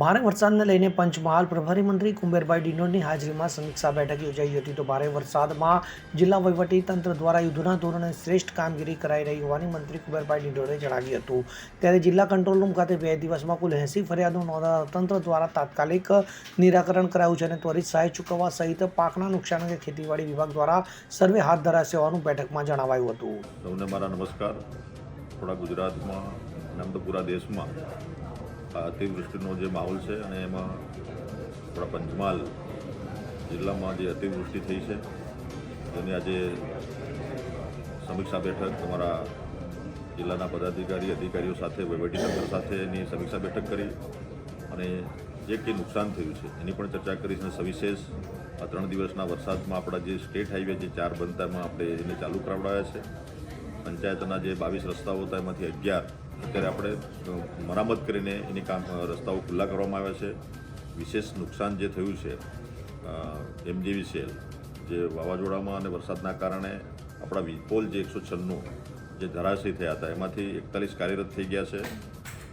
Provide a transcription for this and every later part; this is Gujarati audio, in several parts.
ભારે વરસાદને લઈને પંચમહાલ પ્રભારી મંત્રી કુંબેરભાઈ ડિંડોરની હાજરીમાં સમીક્ષા બેઠક યોજાઈ હતી. તો ભારે વરસાદમાં જિલ્લા તંત્ર દ્વારા યુદ્ધના ધોરણે શ્રેષ્ઠ કામગીરી કરાઈ રહી હોવાની મંત્રી કુંબેરભાઈ ડિંડોરે જણાવ્યું હતું. ત્યારે જિલ્લા કંટ્રોલ રૂમ ખાતે બે દિવસમાં કુલ એંસી ફરિયાદો નોંધાતા તંત્ર દ્વારા તાત્કાલિક નિરાકરણ કરાયું છે અને ત્વરિત સહાય ચૂકવવા સહિત પાકના નુકસાન અંગે ખેતીવાડી વિભાગ દ્વારા સર્વે હાથ ધરાશે હોવાનું બેઠકમાં જણાવાયું હતું. મારા નમસ્કાર. થોડા ગુજરાતમાં અને દેશમાં અતિવૃષ્ટિનો જે માહોલ છે અને એમાં થોડા પંચમહાલ જિલ્લામાં જે અતિવૃષ્ટિ થઈ છે, તેની આજે સમીક્ષા બેઠક અમારા જિલ્લાના પદાધિકારી, અધિકારીઓ સાથે વહીવટીતંત્ર સાથે એની સમીક્ષા બેઠક કરી અને જે કંઈ નુકસાન થયું છે, એની પણ ચર્ચા કરી અને સવિશેષ આ ત્રણ દિવસના વરસાદમાં આપણા જે સ્ટેટ હાઈવે જે ચાર બનતામાં આપણે એને ચાલુ કરાવડાવ્યા છે. પંચાયતના જે બાવીસ રસ્તાઓ હતા, એમાંથી અગિયાર અત્યારે આપણે મરામત કરીને એની કામ રસ્તાઓ ખુલ્લા કરવામાં આવ્યા છે. વિશેષ નુકસાન જે થયું છે એમજીવીસીએલ, જે વાવાઝોડામાં અને વરસાદના કારણે આપણા વીજપોલ જે એકસો છન્નું જે ધરાશી થયા હતા, એમાંથી એકતાલીસ કાર્યરત થઈ ગયા છે.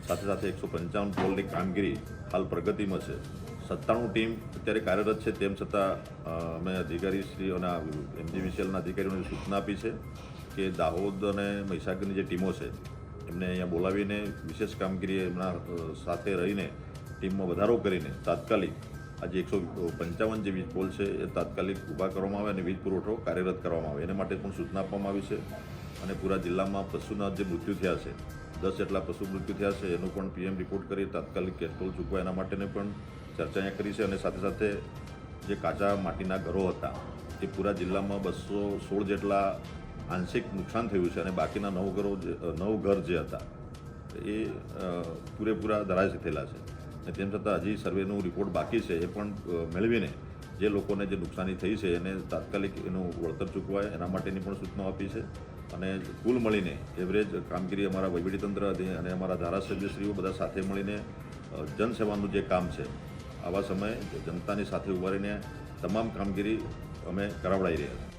સાથે સાથે એકસો પંચાવન પોલની કામગીરી હાલ પ્રગતિમાં છે. સત્તાણું ટીમ અત્યારે કાર્યરત છે, તેમ છતાં અમે અને એમજીવીસીએલના અધિકારીઓને સૂચના આપી છે. કે દાહોદ અને મહીસાગરની જે ટીમો છે, એમને અહીંયા બોલાવીને વિશેષ કામગીરી એમના સાથે રહીને ટીમમાં વધારો કરીને તાત્કાલિક આજે એકસો પંચાવન જે વીજ પોલ છે, એ તાત્કાલિક ઊભા કરવામાં આવે અને વીજ પુરવઠો કાર્યરત કરવામાં આવે. એને માટે પણ સૂચના આપવામાં આવી છે અને પૂરા જિલ્લામાં પશુના જે મૃત્યુ થયા છે, દસ જેટલા પશુ મૃત્યુ થયા છે, એનું પણ પીએમ રિપોર્ટ કરી તાત્કાલિક કેસ્ટ્રોલ ચૂકવા એના માટેની પણ ચર્ચા અહીંયા કરી છે અને સાથે સાથે જે કાચા માટીના ઘરો હતા, એ પૂરા જિલ્લામાં બસો સોળ જેટલા આંશિક નુકસાન થયું છે અને બાકીના નવ ઘરો નવ ઘર જે હતા, એ પૂરેપૂરા ધરાશયી થયેલા છે. અને તેમ છતાં હજી સર્વેનું રિપોર્ટ બાકી છે, એ પણ મેળવીને જે લોકોને જે નુકસાની થઈ છે, એને તાત્કાલિક એનું વળતર ચૂકવાય, એના માટેની પણ સૂચનાઓ આપી છે. અને કુલ મળીને એવરેજ કામગીરી અમારા વહીવટીતંત્ર અને અમારા ધારાસભ્યશ્રીઓ બધા સાથે મળીને જનસેવાનું જે કામ છે, આવા સમયે જનતાની સાથે ઊભા રહીને તમામ કામગીરી અમે કરાવડાવી રહ્યા છીએ.